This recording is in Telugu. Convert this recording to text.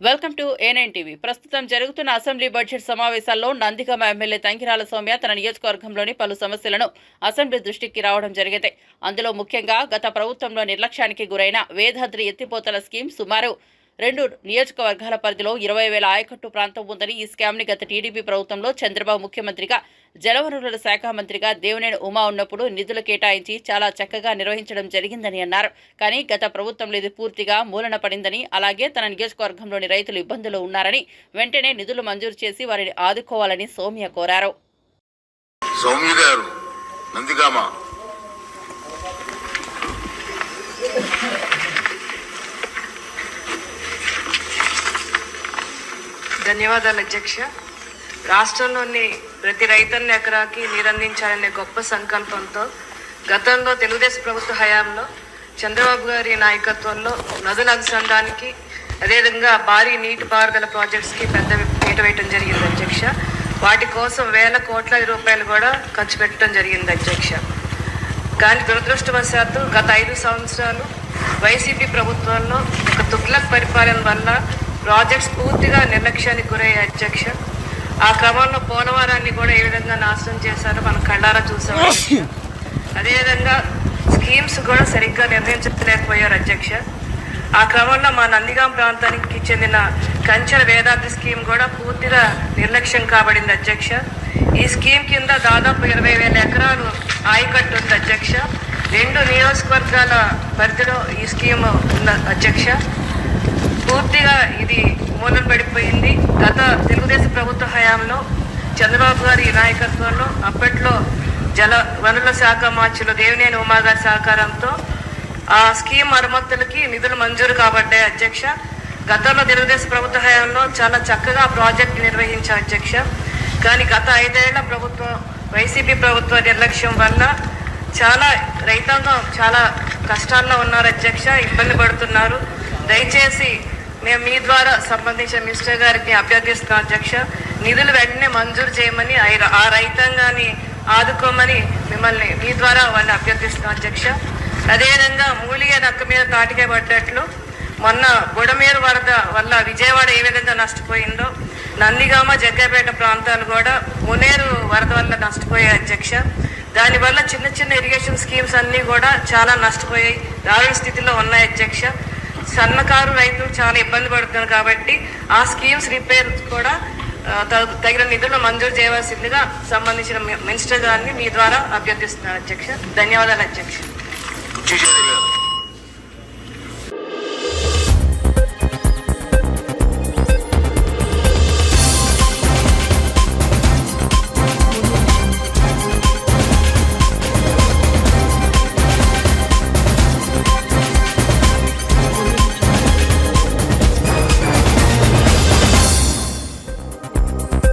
వెల్కమ్ టు ఏనైన్ టీవీ ప్రస్తుతం జరుగుతున్న అసెంబ్లీ బడ్జెట్ సమావేశాల్లో నందిగామ ఎమ్మెల్యే తంకిరాల సౌమ్య తన నియోజకవర్గంలోని పలు సమస్యలను అసెంబ్లీ దృష్టికి రావడం జరిగింది. అందులో ముఖ్యంగా గత ప్రభుత్వంలో నిర్లక్ష్యానికి గురైన వేదాద్రి ఎత్తిపోతల స్కీమ్ సుమారు రెండు నియోజకవర్గాల పరిధిలో ఇరవై వేల ఆయకట్టు ప్రాంతం ఉందని ఈ స్కామ్ని గత టీడీపీ ప్రభుత్వంలో చంద్రబాబు ముఖ్యమంత్రిగా జలవనరుల శాఖ మంత్రిగా దేవినేని ఉమా ఉన్నప్పుడు నిధులు కేటాయించి చాలా చక్కగా నిర్వహించడం జరిగిందని అన్నారు. కానీ గత ప్రభుత్వంలో ఇది పూర్తిగా మూలన పడిందని అలాగే తన నియోజకవర్గంలోని రైతులు ఇబ్బందులు ఉన్నారని వెంటనే నిధులు మంజూరు చేసి వారిని ఆదుకోవాలని సౌమ్య కోరారు. సౌమ్య గారు నందిగామ. ధన్యవాదాలు అధ్యక్ష. రాష్ట్రంలోని ప్రతి రైతన్న ఎకరాకి నీరందించాలనే గొప్ప సంకల్పంతో గతంలో తెలుగుదేశం ప్రభుత్వ హయాంలో చంద్రబాబు గారి నాయకత్వంలో నదుల అనుసంధానికి అదేవిధంగా భారీ నీటిపారుదల ప్రాజెక్ట్స్కి పెద్ద పీట వేయటం జరిగింది అధ్యక్ష. వాటి కోసం వేల కోట్ల రూపాయలు కూడా ఖర్చు పెట్టడం జరిగింది అధ్యక్ష. కానీ దురదృష్టవశాత్తు గత ఐదు సంవత్సరాలు వైసీపీ ప్రభుత్వంలో ఒక తుగ్లక్ పరిపాలన వల్ల ప్రాజెక్ట్స్ పూర్తిగా నిర్లక్ష్యానికి గురయ్యాయి అధ్యక్ష. ఆ క్రమంలో పోలవరాన్ని కూడా ఏ విధంగా నాశనం చేశారో మనం కళ్ళారా చూసాం. అదేవిధంగా స్కీమ్స్ కూడా సరిగ్గా నిర్ణయించలేకపోయారు అధ్యక్ష. ఆ క్రమంలో మా నందిగాం ప్రాంతానికి చెందిన కంచెల వేదాద్రి స్కీమ్ కూడా పూర్తిగా నిర్లక్ష్యం కాబడింది అధ్యక్ష. ఈ స్కీమ్ కింద దాదాపు ఇరవై వేల ఎకరాలు ఆయకట్టు ఉంది అధ్యక్ష. రెండు నియోజకవర్గాల పరిధిలో ఈ స్కీమ్ ఉన్న అధ్యక్ష. పూర్తిగా ఇది మూలం పడిపోయింది. గత తెలుగుదేశం ప్రభుత్వ హయాంలో చంద్రబాబు గారి నాయకత్వంలో అప్పట్లో జల వనరుల శాఖ మార్చిలో దేవినేని ఉమా గారి సహకారంతో ఆ స్కీమ్ మరమ్మతులకి నిధులు మంజూరు కాబడ్డాయి అధ్యక్ష. గతంలో తెలుగుదేశం ప్రభుత్వ హయాంలో చాలా చక్కగా ప్రాజెక్ట్ నిర్వహించారు అధ్యక్ష. కానీ గత ఐదేళ్ళ ప్రభుత్వం వైసీపీ ప్రభుత్వ నిర్లక్ష్యం వల్ల చాలా రైతాంగం చాలా కష్టాల్లో ఉన్నారు అధ్యక్ష ఇబ్బంది పడుతున్నారు. దయచేసి మేము మీ ద్వారా సంబంధించిన మినిస్టర్ గారికి అభ్యర్థిస్తున్నాం అధ్యక్ష నిధులు వెంటనే మంజూరు చేయమని ఆ- ఆ రైతాంగాన్ని ఆదుకోమని మిమ్మల్ని మీ ద్వారా వాళ్ళని అభ్యర్థిస్తున్నాం అధ్యక్ష. అదేవిధంగా మూలిగ నక్క మీద తాటికే పడ్డట్లు మొన్న బుడమేరు వరద వల్ల విజయవాడ ఏ విధంగా నష్టపోయిందో నందిగామ జగ్గపేట ప్రాంతాలు కూడా మునేరు వరద వల్ల నష్టపోయాయి అధ్యక్ష. దానివల్ల చిన్న చిన్న ఇరిగేషన్ స్కీమ్స్ అన్నీ కూడా చాలా నష్టపోయాయి దారుణ స్థితిలో ఉన్నాయి అధ్యక్ష. సన్నకారు రైతులు చాలా ఇబ్బంది పడుతున్నారు కాబట్టి ఆ స్కీమ్స్ రిపేర్ కూడా తగిన నిధులు మంజూరు చేయవలసిందిగా సంబంధించిన మినిస్టర్ గారిని మీ ద్వారా అభ్యర్థిస్తున్నారు అధ్యక్ష. ధన్యవాదాలు అధ్యక్ష.